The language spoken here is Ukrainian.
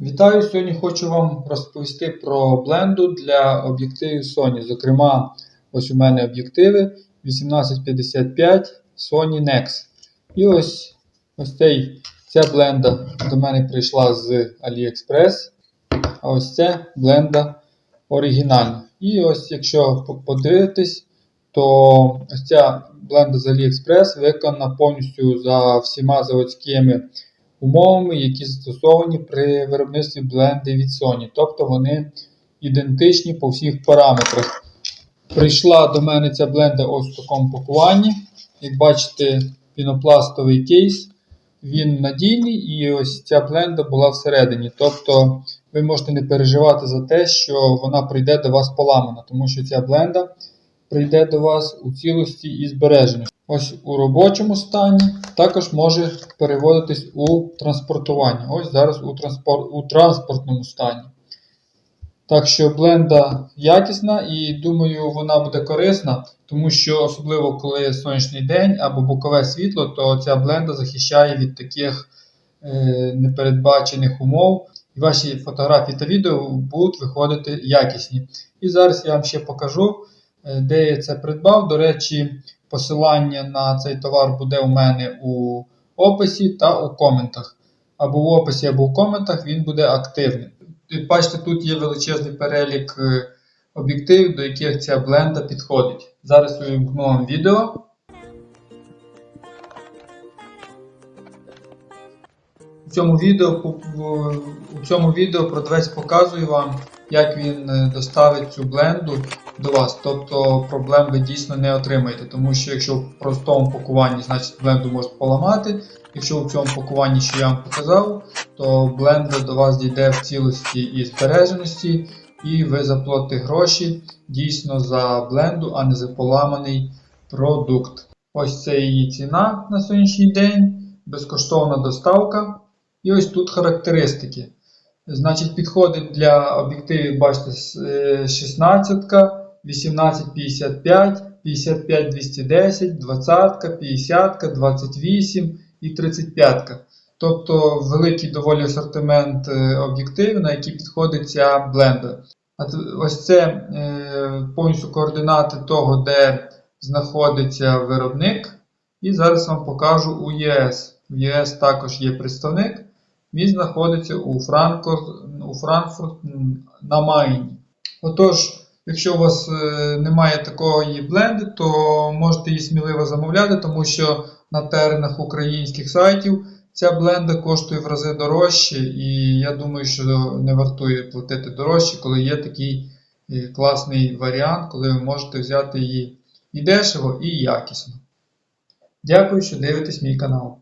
Вітаю! Сьогодні хочу вам розповісти про бленду для об'єктивів Sony. Зокрема, ось у мене об'єктиви 1855 Sony Nex. І ось ось цей, ця бленда до мене прийшла з AliExpress. А ось ця бленда оригінальна. І ось якщо подивитись, то ось ця бленда з AliExpress виконана повністю за всіма заводськими умовами, які застосовані при виробництві бленди від Sony. Тобто вони ідентичні по всіх параметрах. Прийшла до мене ця бленда ось в такому пакуванні. Як бачите, пінопластовий кейс. Він надійний і ось ця бленда була всередині. Тобто ви можете не переживати за те, що вона прийде до вас поламана, тому що ця бленда прийде до вас у цілості і збереженні. Ось у робочому стані також може переводитись у транспортування. Ось зараз у, транспор... у транспортному стані. Так що бленда якісна і думаю, вона буде корисна, тому що особливо коли сонячний день або бокове світло, то ця бленда захищає від таких е, непередбачених умов. І ваші фотографії та відео будуть виходити якісні. І зараз я вам ще покажу, де я це придбав. До речі, посилання на цей товар буде у мене у описі та у коментах. Або в описі, або в коментах він буде активним. Бачите, тут є величезний перелік е, об'єктивів, до яких ця бленда підходить. Зараз я вимкну вам відео. У цьому відео у цьому відео продавець показує вам, як він е, доставить цю бленду до вас. Тобто проблем ви дійсно не отримаєте. Тому що якщо в простому пакуванні, значить бленду можуть поламати. Якщо в цьому пакуванні, що я вам показав, то бленда до вас дійде в цілості і збереженості, і ви заплатите гроші дійсно за бленду, а не за поламаний продукт. Ось це її ціна на сьогоднішній день, безкоштовна доставка. І ось тут характеристики. Значить, підходить для об'єктивів, бачите, 16, 1855, 55 210, 20, 50, 28 і 35. Тобто великий доволі асортимент об'єктивів, на які підходить ця бленда. Ось це е, повністю координати того, де знаходиться виробник. І зараз вам покажу у ЄС. У ЄС також є представник. Він знаходиться у Франкфурт, на Майні. Отож, якщо у вас е, немає такої бленди, то можете її сміливо замовляти, тому що на теренах українських сайтів ця бленда коштує в рази дорожче, і я думаю, що не вартує платити дорожче, коли є такий е, класний варіант, коли ви можете взяти її і дешево, і якісно. Дякую, що дивитесь мій канал.